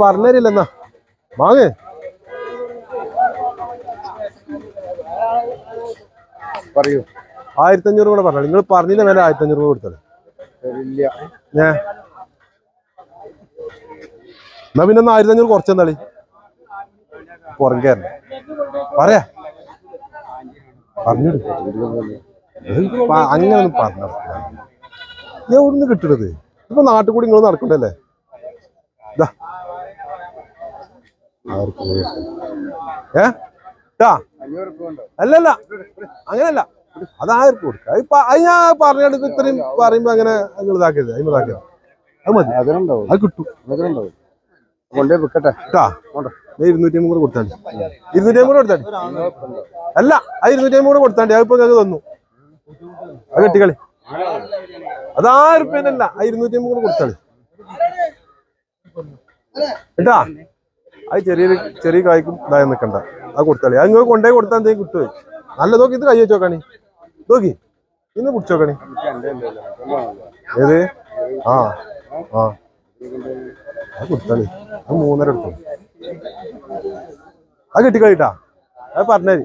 പറഞ്ഞില്ലെന്നാ വാങ്ങ്. പറയൂ. ആയിരത്തി അഞ്ഞൂറ് കൂടെ പറഞ്ഞു നിങ്ങൾ പറഞ്ഞില്ല വേണ്ട ആയിരത്തി അഞ്ഞൂറ് രൂപ കൊടുത്തത് ഏ? എന്നാ പിന്നെ ഒന്ന് ആയിരത്തി അഞ്ഞൂറ് കുറച്ചെന്നാളി പുറങ്കേരണ്ട പറയാ. പറഞ്ഞിട്. അങ്ങനെ ഒന്നും പറഞ്ഞു എവിടുന്ന് കിട്ടണത്? ഇപ്പൊ നാട്ടിൽ കൂടി നിങ്ങൾ നടക്കണ്ടല്ലേ? ദാ. ഏ? അല്ലല്ല. അങ്ങനല്ല അത് ആർക്ക് കൊടുക്കുക ഇപ്പൊ അത് ഞാൻ പറഞ്ഞെടുക്കും ഇത്രയും പറയുമ്പോ അങ്ങനെ നിങ്ങൾ ഇതാക്കരുത്. അതിന് ഇതാക്കരുത്. അത് മതി. അതിനുണ്ടാവും. അത് കിട്ടും. അതിനുണ്ടാവും. കൊണ്ടേ. വിക്കട്ടെ കേട്ടാ ഇരുന്നൂറ്റി അമ്പത് കൂടെ കൊടുത്താണ്ടി ഇരുന്നൂറ്റി അമ്പത് കൊടുത്താണ്ടി അല്ല ആ ഇരുന്നൂറ്റി അമ്പത് കൂടെ കൊടുത്താണ്ടി അതിപ്പോ ഞങ്ങൾക്ക് തന്നു. അത് കെട്ടിക്കളി. അത് ആ റുപ്യനല്ല ആ ഇരുന്നൂറ്റി അമ്പത് കൂടെ കൊടുത്താളി കേട്ടാ അത് ചെറിയ ചെറിയ കായ്ക്കും ഇതായി നിൽക്കണ്ട. അത് കൊടുത്താളി അത് നിങ്ങൾ കൊണ്ടേ കൊടുത്താൽ എന്തെങ്കിലും കിട്ടുമോ നല്ല നോക്കി ഇത് കൈ വെച്ച് നോക്കാണി. നോക്കി ഇന്ന് കുടിച്ചു നോക്കാണി. ഏത്? ആ ആ. അത് കൊടുത്താളി അത് മൂന്നര എടുത്തു അത് കെട്ടിക്കളിട്ടാ അത് പറഞ്ഞേരി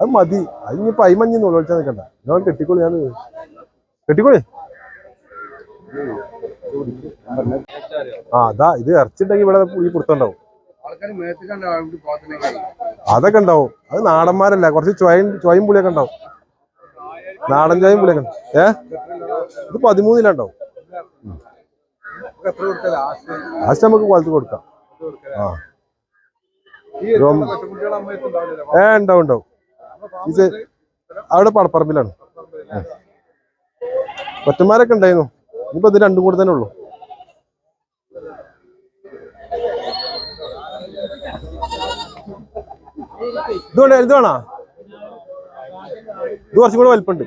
അത് മതി. അത് ഇനിയിപ്പോ അയിമഞ്ഞ് നോളിച്ചാൽ നിൽക്കണ്ട ഞാൻ കെട്ടിക്കോളി ഞാൻ കെട്ടിക്കോളി? ആ അതാ ഇത് ഇറച്ചിണ്ടെങ്കിൽ ഇവിടെ ഈ പോത്തിനെ അതൊക്കെ ഉണ്ടാവും. അത് നാടന്മാരല്ല കുറച്ച് ചൊയും ചൊയും പുളിയൊക്കെ ഉണ്ടാവും. നാടൻ ചൊയും പുളിയൊക്കെ. ഏ? ഇത് പതിമൂന്നിലുണ്ടാവും ലാസ്റ്റ് നമുക്ക് കുളത്തിൽ കൊടുക്കാം. ആ. ഏ ഉണ്ടാവും ഉണ്ടാവും. അവിടെ പടപ്പറമ്പിലാണ്. കൊറ്റന്മാരൊക്കെ ഉണ്ടായിരുന്നു. ഇനിയിപ്പോ ഇത് രണ്ടും കൂടെ തന്നെ ഉള്ളു. ഇത് വേണോ? ഇത് വേണോ? ഇത് കുറച്ചും കൂടെ വലിപ്പുണ്ട്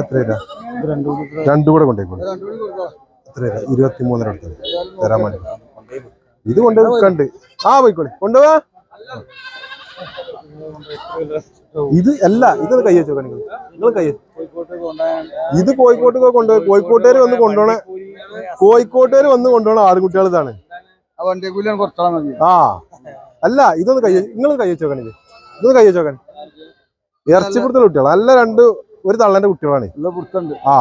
എത്ര രണ്ടും കൂടെ കൊണ്ടേക്കോളൂ എത്ര ഇരുപത്തി മൂന്നര അടുത്തത് തരാൻ വേണ്ടി. ഇത് കൊണ്ട് കണ്ട് ആ പോയിക്കോളെ. കൊണ്ടുപോവാ ഇത് അല്ല ഇത് കൈ വെച്ചോ നിങ്ങൾ കൈ വെച്ചോ. ഇത് കോഴിക്കോട്ട് കൊണ്ടുപോയി കോഴിക്കോട്ടുകാർ വന്ന് കൊണ്ടുപോണ കോഴിക്കോട്ടുകാർ വന്ന് കൊണ്ടുപോണ ആടുകുട്ടികൾ ഇതാണ് ആ. അല്ല ഇതൊന്ന് കൈ നിങ്ങൾ കൈ വെച്ചോക്കണ ഇത് ഇതൊന്ന് കൈ വെച്ചോക്കൻ ഇറച്ചി കൊടുത്ത കുട്ടികൾ അല്ല രണ്ട് ഒരു തള്ളന്റെ കുട്ടികളാണ്. ആ.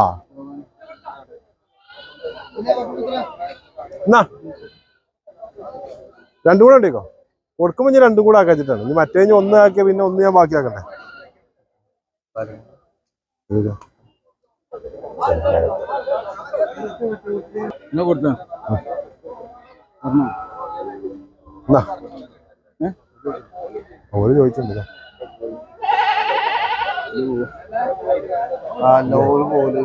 എന്നാ. രണ്ടും കൂടെ ഉണ്ടേക്കോ? കൊടുക്കുമ്പോ ഞാൻ രണ്ടും കൂടെ ആക്കാച്ചിട്ടാണ് ഇനി മറ്റേ ഒന്ന് ആക്കിയ പിന്നെ ഒന്ന് ഞാൻ ബാക്കി ആക്കട്ടെ ഏതാ? നിങ്ങൾ കൊടുത്ത? ഓര് ചോദിച്ചിട്ടുണ്ട് പോലെ